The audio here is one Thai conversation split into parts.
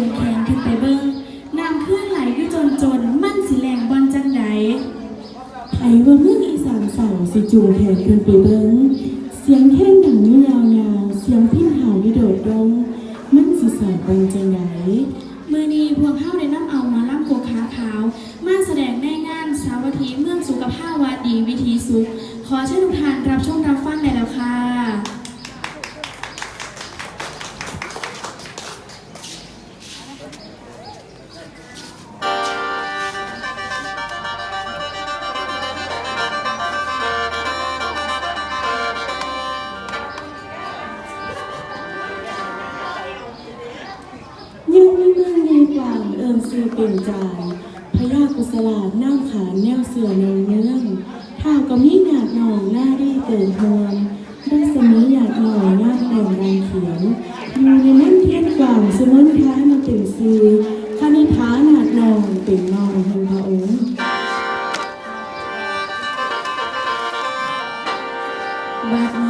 จูงแขนขึ้นไปเบิ้งน้ำขึ้นไหลอยู่จนจนมันสิแรงบอลจังใดไผว่าเมืออีสานเสาสิจูงแขนขึ้นไปเบิ้งเสียงแข้งดังนี่ยาวๆเสียงพิ้นเห่านี่โดดดง มันสิสอนเป็นจังไดมือนี้พวกเฮาได้นำเอามาล่ำโกขาขาว มาแสดงในงานสาวัตถีเมืองสุขภาพวาดีวิธีสุข ขอเชิญทุกท่านรับชมรับฟังได้แล้วค่ะ ว่าเอิมซื้อเป็นจานพญากุศลาน้ำขานแนวเสือในเมืองท้าก็มีหยาดหนองหน้าดีเกินทวนได้สมีหยาดหน่อยหน้าแต่งรังเขียนอยู่ในนั้นเทียนกว่างสมนท้ามาเป็นซื้อคณิท้าหนาดนองเป็นนองแห่งพระองค์บัด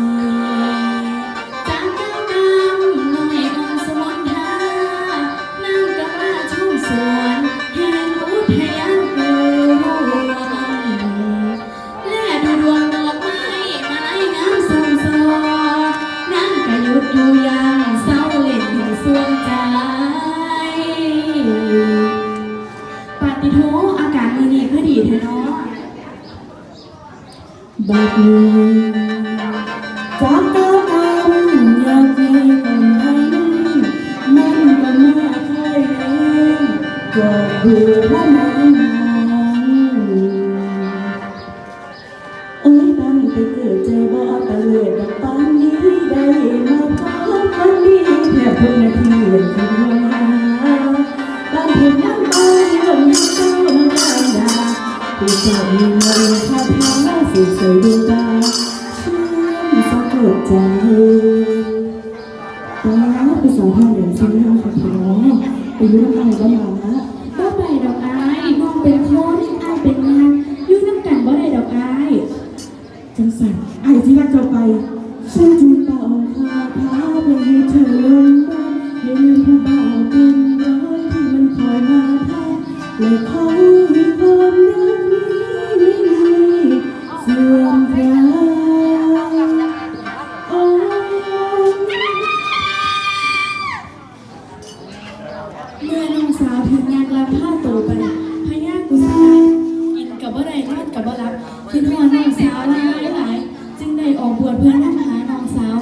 บัดนี้จากเก้าอยากให้คนให้มันก็มาเคยเองก็คือพระน ที่จมีเงินคาทาสุดสวยดวงตาเชื่อมสะกดใจตอนนี้ไปสอนทางเดินซิ้นน้องขับน้องไปยุ่งอะไรบ้างละบ่ไปดอกไอายน้องเป็นคนอายเป็นนางอยู่งน้ำกันบ่ได้ดอกไอายจังสันไอ้ที่รักเธอไปฉันจึงเป่าคาถาเพื่อให้เธอลงบ้านอย่าลืมผู้บ่าวเป็นร้อยที่มันคอยมาทักและเขามีควา กับบ่รับคิดฮอดน้องสาวหลายหลายจึงได้ออกบวชเพื่อนำหาน้องสาว